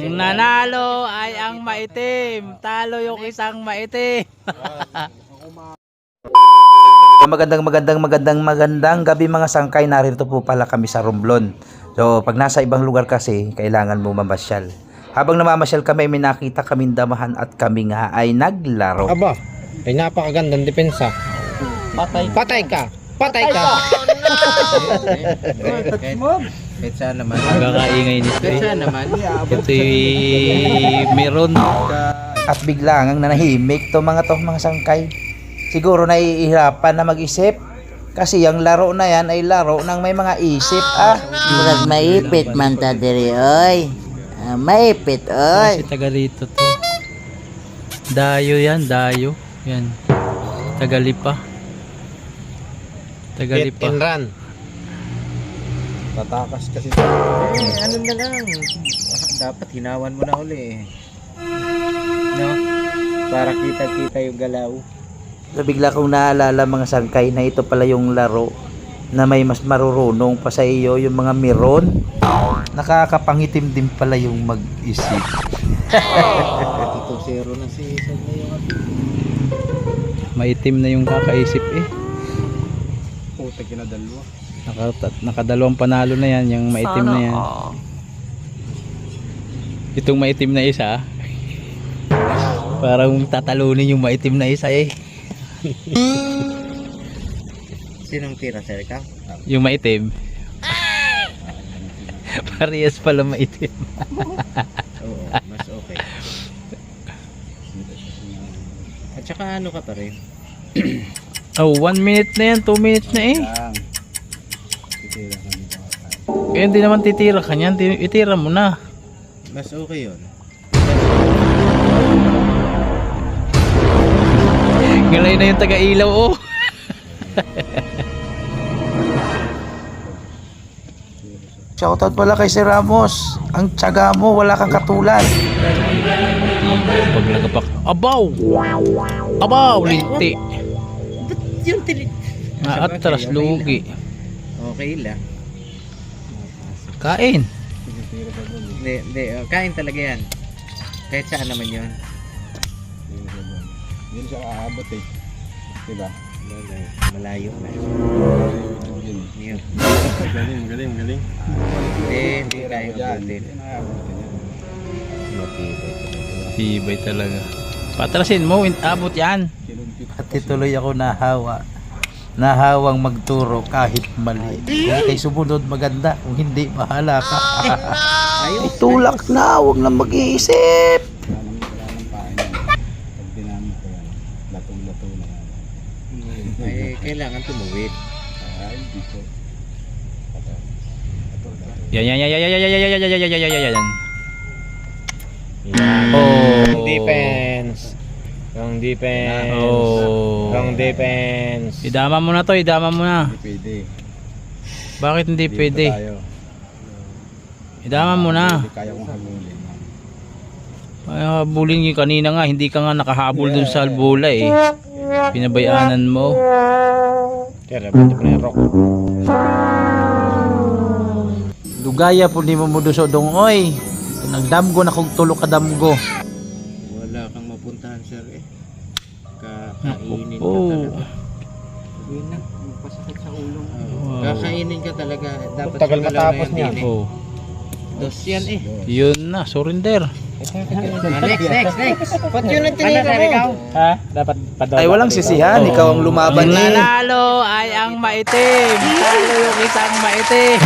Ang nanalo ay ang maitim. Talo yung isang maitim. Magandang magandang magandang magandang gabi mga sangkay. Narito po pala kami sa Romblon. So pag nasa ibang lugar kasi, kailangan mo mamasyal. Habang namamasyal kami, may nakita kaming damahan at kami nga ay naglaro. Aba, ay napakagandang depensa. Patay. Patay ka. Patay ka. Kahit saan naman. Magkakaingay nito eh. saan naman. Ito meron. At biglang ang nanahimik to mga to mga sangkay. Siguro nahihirapan na mag-isip. Kasi ang laro na yan ay laro ng may mga isip ah. Murag maipit man ta diri oy. Ah, maipit oy. Kasi taga rito to. Dayo yan, dayo. Yan. Tagalipa. Hit Tagalipa. and run. Tatakas kasi. Eh, ano na lang. Dapat hinawan mo na uli eh. No? Para kita-kita yung galaw. So bigla kong naalala mga sangkay na ito pala yung laro na may mas marurunong pa sa iyo yung mga miron. Nakakapangitim din pala yung mag-isip. Ito zero na si Isan na yung. Maitim na yung kakaisip eh. Puta kinadalwa. Naka, nakadalawang panalo na yan, yung maitim na yan. Itong maitim na isa, parang tatalunin yung maitim na isa eh. Sinong tira sir ka? Yung maitim. Parehas pala maitim. Oo, mas okay. At saka ano ka pa rin? Oh, one minute na yan, two minutes na eh. Eh, hindi naman titira ka niyan, ti- itira mo na. Mas okay yun. Ngalay na yung taga-ilaw oh. Shoutout pala kay si Ramos. Ang tiyaga mo, wala kang katulad. Pag nagapak, abaw! Abaw, linti. Yung tili... Ah, atras, lugi. Okay lang. Kain. Hindi, hindi. oh, kain talaga yan. Kahit saan naman yun. Yun siya aabot eh. Diba? Malayo na. Yun. Galing, galing, galing. Hindi, hindi tayo abutin. Tibay talaga. Patrasin mo, abot yan. Pati tuloy ako nahawa. Nahawang magturo kahit mali. Kung kay sumunod maganda, kung hindi bahala ka. Ayos. Tulak na, huwag na mag-iisip. Na. Ay, kailangan tumuwid. Ay, hindi ko. Yan, yan, yan, yan, yan, yan, yan, yan, yan, yan, yan, yan, yan, yan, yan. Yan. Oh. Yung defense. Yung defense. Oh. Yung defense. Idama mo na to, idama mo na. Hindi pwede. Bakit hindi Hindi pwede? pa tayo. Idama mo na. Hindi kaya kong habulin. Ay, habulin yung kanina nga, hindi ka nga nakahabol dun sa bola eh. Pinabayaanan mo. Kaya dapat ito na yung rock. Dugaya po ni mo mo doon sa dongoy. Nagdamgo na kong tulo ka damgo. Wala kang mapuntahan, sir eh. Kakainin ka Oh. talaga. Yun na, magpasakit sa ulo. Wow. Kakainin ka talaga. Dapat Tagal matapos niya. eh. Oh. Dos yan eh. Yun na, surrender. Next, next, next. Ba't yun ang tinira mo? Ha? Dapat padola. Ay walang sisihan, ikaw ang lumaban Ang eh. nanalo ay ang maitim. Talo yung isang maitim.